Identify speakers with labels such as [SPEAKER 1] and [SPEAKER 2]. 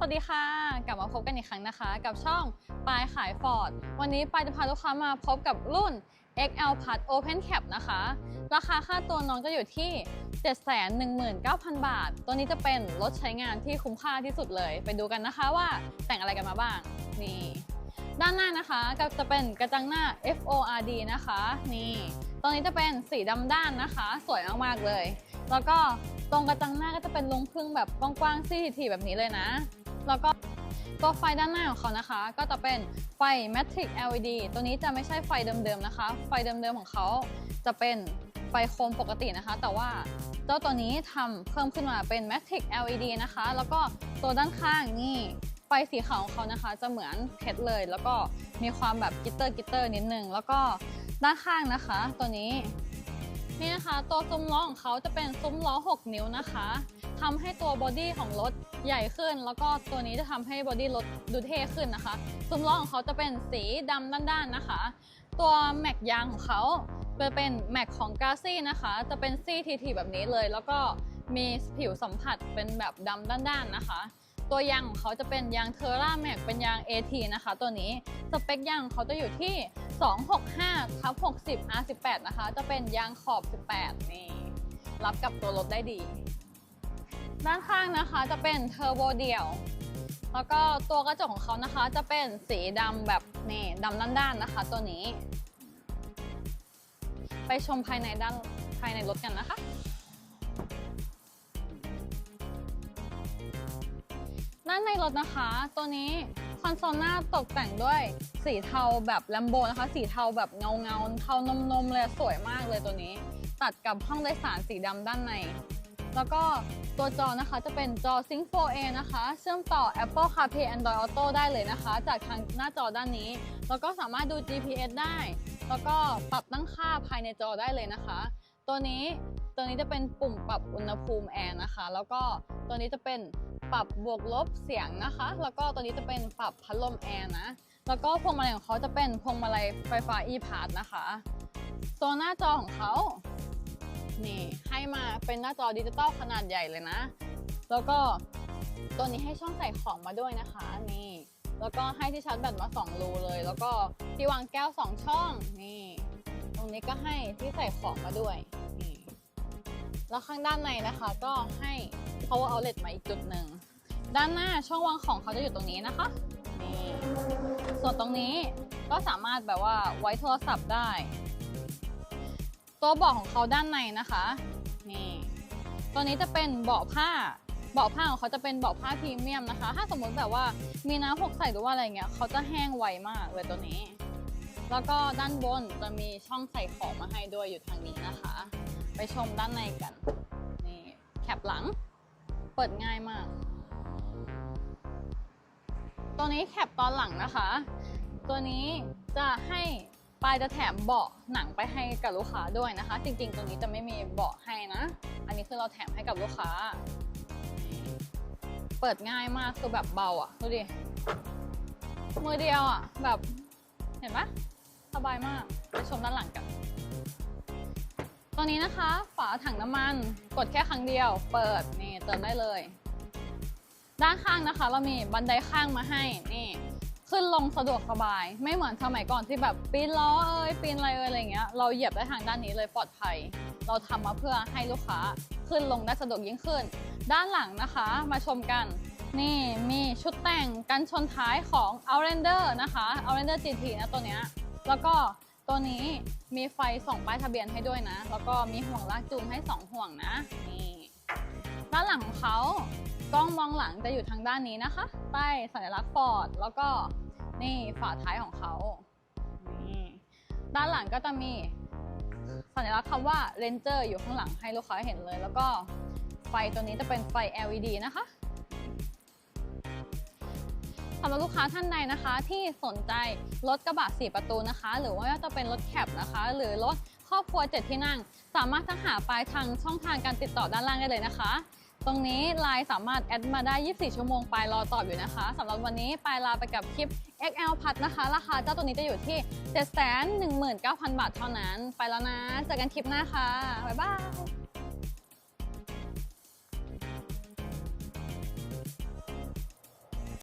[SPEAKER 1] สวัสดีค่ะ กลับมาพบกันอีกครั้งนะคะ กับช่องปายขายฟอร์ดวันนี้ปายจะพาลูกค้ามาพบกับรุ่น XL Plus Open Cap นะคะ ราคาค่าตัวน้องจะอยู่ที่ 719,000 บาท ตัวนี้จะเป็นรถใช้งานที่คุ้มค่าที่สุดเลย ไปดูกันนะคะว่าแต่งอะไรกันมาบ้าง นี่ ด้านหน้านะคะก็จะเป็นกระจังหน้า FORD นะคะ นี่ตัวนี้จะเป็นสีดำด้านนะคะ สวยมากๆเลย แล้วก็ตรงกระจังหน้าก็จะเป็นลงพึ่งแบบกว้างๆซี่ทีแบบนี้เลยนะ แล้วก็ตัวไฟด้านหน้าของเขานะคะ ก็จะเป็นไฟ Matrix LED ตัวนี้จะไม่ใช่ไฟเดิมๆนะคะ ไฟเดิมๆของเขาจะเป็นไฟโคมปกตินะคะ แต่ว่าเจ้าตัวนี้ทำเพิ่มขึ้นมาเป็น Matrix LED นะคะ แล้วก็ตัวด้านข้างนี่ไฟสีขาวของเขานะคะ จะเหมือนเพชรเลย แล้วก็มีความแบบกิตเตอร์กิตเตอร์นิดนึง แล้วก็ด้านข้างนะคะ ตัวนี้ นี่นะคะ ตัวซุ้มล้อของเขาจะเป็นซุ้มล้อ 6 นิ้วนะคะทำให้ตัวบอดี้ของรถใหญ่ขึ้น แล้วก็ตัวนี้จะทำให้บอดี้รถดูเท่ขึ้นนะคะ ซุ้มล้อของเขาจะเป็นสีดำด้านๆนะคะ ตัวแม็กยางของเขาจะเป็นแม็กของกาซี่นะคะ จะเป็นซี่ทีๆแบบนี้เลย แล้วก็มีผิวสัมผัสเป็นแบบดำด้านๆนะคะตัวยางของเขาจะเป็นยางเทอร่าแม็กเป็นยาง AT นะคะ ตัวนี้ สเปคยางของเขาจะอยู่ที่ 265ทับ60 R18 นะคะ จะเป็นยางขอบ 18 นี่ รับกับตัวรถได้ดี ด้านข้างนะคะจะเป็นเทอร์โบเดียว แล้วก็ตัวกระจกของเขานะคะ จะเป็นสีดำแบบนี่ดำด้านๆนะคะ ตัวนี้ ไปชมภายในด้านภายในรถกันนะคะด้านในรถนะคะ ตัวนี้ คอนโซลหน้าตกแต่งด้วยสีเทาแบบแลมโบนะคะ สีเทาแบบเงาเงาเทานมนมๆเลยสวยมากเลยตัวนี้ ตัดกับห้องโดยสารสีดำด้านใน แล้วก็ตัวจอนะคะจะเป็นจอ Sync 4A นะคะ เชื่อมต่อ Apple CarPlay Android Auto ได้เลยนะคะ จากทางหน้าจอด้านนี้ แล้วก็สามารถดู GPS ได้ แล้วก็ปรับตั้งค่าภายในจอได้เลยนะคะ ตัวนี้ตัวนี้จะเป็นปุ่มปรับอุณหภูมิแอร์นะคะ แล้วก็ตัวนี้จะเป็น ปรับบวกลบเสียงนะคะ แล้วก็ตัวนี้จะเป็นปรับพัดลมแอร์นะ แล้วก็พวงมาลัยของเขาจะเป็นพวงมาลัยไฟฟ้า e-pass นะคะ ตัวหน้าจอของเขา นี่ให้มาเป็นหน้าจอดิจิตอลขนาดใหญ่เลยนะ แล้วก็ตัวนี้ให้ช่องใส่ของมาด้วยนะคะ นี่ แล้วก็ให้ที่ชาร์จแบตมา2รูเลย แล้วก็ที่วางแก้ว 2 ช่อง นี่ ตรงนี้ก็ให้ที่ใส่ของมาด้วย นี่ แล้วข้างด้านในนะคะก็ให้ power outlet มาอีกจุดหนึ่ง ด้านหน้าช่องวางของเขาจะอยู่ตรงนี้นะคะนี่ส่วนตรงนี้ก็สามารถแบบว่าไว้โทรศัพท์ได้ ตัวเบาะของเขาด้านในนะคะนี่ตัวนี้จะเป็นเบาะผ้าเบาะผ้าของเขาจะเป็นเบาะผ้าพรีเมียมนะคะ ถ้าสมมติแบบว่ามีน้ำหกใส่หรือว่าอะไรเงี้ยเขาจะแห้งไวมากเลยตัวนี้ แล้วก็ด้านบนจะมีช่องใส่ของมาให้ด้วยอยู่ทางนี้นะคะ ไปชมด้านในกันนี่แคปหลัง เปิดง่ายมาก ตัวนี้แคปตอนหลังนะคะ ตัวนี้จะให้ปลายจะแถมเบาะหนังไปให้กับลูกค้าด้วยนะคะ จริงๆตัวนี้จะไม่มีเบาะให้นะ อันนี้คือเราแถมให้กับลูกค้า เปิดง่ายมากคือแบบเบาอะดูดิมือเดียวอะแบบเห็นปะสบายมากไปชมด้านหลังกันตัวนี้นะคะ ฝาถังน้ำมันกดแค่ครั้งเดียว เปิดนี่ เติมได้เลย ด้านข้างนะคะ เรามีบันไดข้างมาให้นี่ขึ้นลงสะดวกสบาย ไม่เหมือนสมัยก่อนที่แบบปีนล้อเอ้ยปีนอะไรเอ้ยอะไรเงี้ยเราเหยียบได้ทางด้านนี้เลยปลอดภัย เราทำมาเพื่อให้ลูกค้าขึ้นลงได้สะดวกยิ่งขึ้น ด้านหลังนะคะมาชมกัน นี่มีชุดแต่งกันชนท้ายของ Outlander นะคะ Outlander GT นะตัวเนี้ยแล้วก็ตัวนี้มีไฟส่องป้ายทะเบียนให้ด้วยนะ แล้วก็มีห่วงลากจูงให้ 2 ห่วงนะนี่ ด้านหลังของเขากล้องมองหลังจะอยู่ทางด้านนี้นะคะใต้สัญลักษณ์ฟอร์ดแล้วก็นี่ฝาท้ายของเขานี่ด้านหลังก็จะมีสัญลักษณ์คำว่า Ranger อยู่ข้างหลังให้ลูกค้าเห็นเลย แล้วก็ไฟตัวนี้จะเป็นไฟ LED นะคะสำหรับลูกค้าท่านใดนะคะที่สนใจรถกระบะ 4 ประตูนะคะ หรือว่าจะเป็นรถแคปนะคะ หรือรถครอบครัว 7 ที่นั่ง สามารถทักหาปลายทางช่องทางการติดต่อด้านล่างได้เลยนะคะ ตรงนี้ไลน์สามารถแอดมาได้ 24 ชั่วโมงปลายรอตอบอยู่นะคะสำหรับวันนี้ปลายลาไปกับคลิป XL พัดนะคะ ราคาเจ้าตัวนี้จะอยู่ที่ 719,000 บาทเท่านั้น ไปแล้วนะ เจอกันคลิปหน้าค่ะ บ๊ายบาย